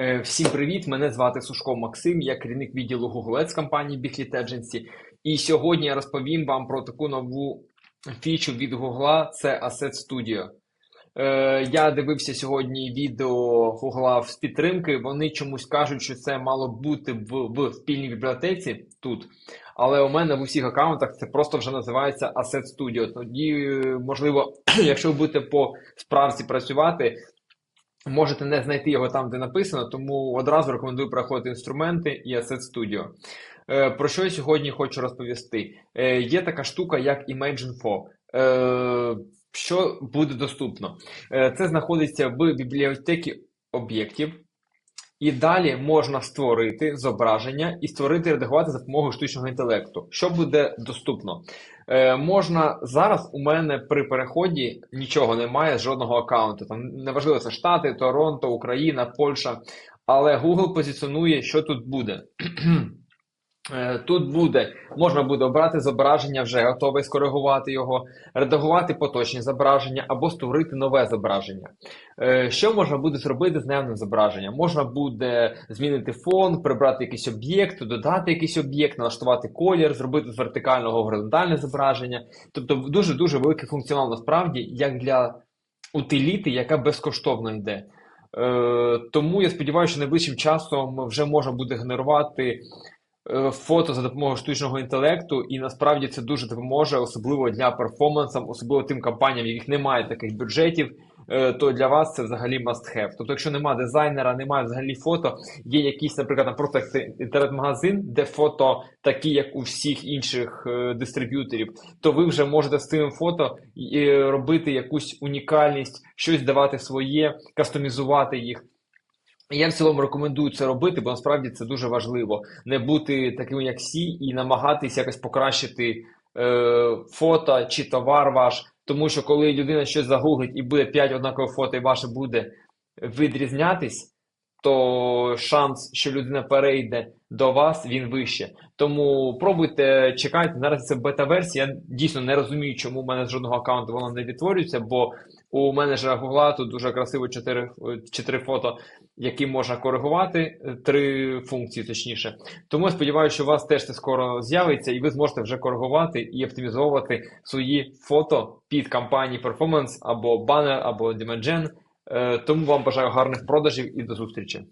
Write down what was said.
Е, Всім привіт! Мене звати Сушко Максим, я керівник відділу Google Ads компанії Big Lead Agency. І сьогодні я розповім вам про таку нову фічу від Google – це Asset Studio. Е, Я дивився сьогодні відео Google з підтримки. Вони чомусь кажуть, що це мало бути в, в спільній бібліотеці тут. Але у мене в усіх аккаунтах це просто вже називається Asset Studio. Тоді, е, можливо, якщо ви будете по справці працювати, Можете не знайти його там, де написано, тому одразу рекомендую проходити інструменти і Asset Studio. Е, Про що я сьогодні хочу розповісти? Е, Є така штука, як Imagine4. Е, Що буде доступно? Це знаходиться в бібліотеці об'єктів. І далі можна створити зображення і створити редагувати за допомогою штучного інтелекту. Що буде доступно? Е, можна зараз у мене при переході нічого немає жодного аккаунту. Там неважливо, це Штати, Торонто, Україна, Польща. Але Google позиціонує, що тут буде. Е, Тут буде, можна буде обрати зображення, вже готове, скоригувати його, редагувати поточні зображення або створити нове зображення. Е, Що можна буде зробити з наявним зображенням? Можна буде змінити фон, прибрати якийсь об'єкт, додати якийсь об'єкт, налаштувати колір, зробити з вертикального горизонтальне зображення. Тобто дуже-дуже великий функціонал насправді, як для утиліти, яка безкоштовно йде. Е, Тому я сподіваюся, що найближчим часом вже можна буде генерувати фото за допомогою штучного інтелекту, і насправді це дуже допоможе, особливо для перформансам, особливо тим компаніям, в яких немає таких бюджетів. е, То для вас це взагалі must have. Тобто, якщо немає дизайнера, немає взагалі фото, є якийсь, наприклад, там просто інтернет-магазин, де фото такі, як у всіх інших е, дистриб'юторів, то ви вже можете з цим фото робити якусь унікальність, щось давати своє, кастомізувати їх. Я в цілому рекомендую це робити, бо насправді це дуже важливо. Не бути таким, як всі, і намагатись якось покращити е, фото чи товар ваш. Тому що коли людина щось загуглить і буде 5 однакових фото, і ваше буде відрізнятись, то шанс, що людина перейде до вас, він вище. Тому пробуйте, чекайте. Наразі це бета-версія. Я дійсно не розумію, чому в мене з жодного аккаунту воно не відтворюється, бо у менеджера Гугла тут дуже красиво 4, 4 фото, які можна коригувати, три функції точніше. Тому я сподіваюся, що у вас теж це скоро з'явиться, і ви зможете вже коригувати і оптимізовувати свої фото під кампанії Performance або банер, або Demand Gen. Е, Тому вам бажаю гарних продажів і до зустрічі.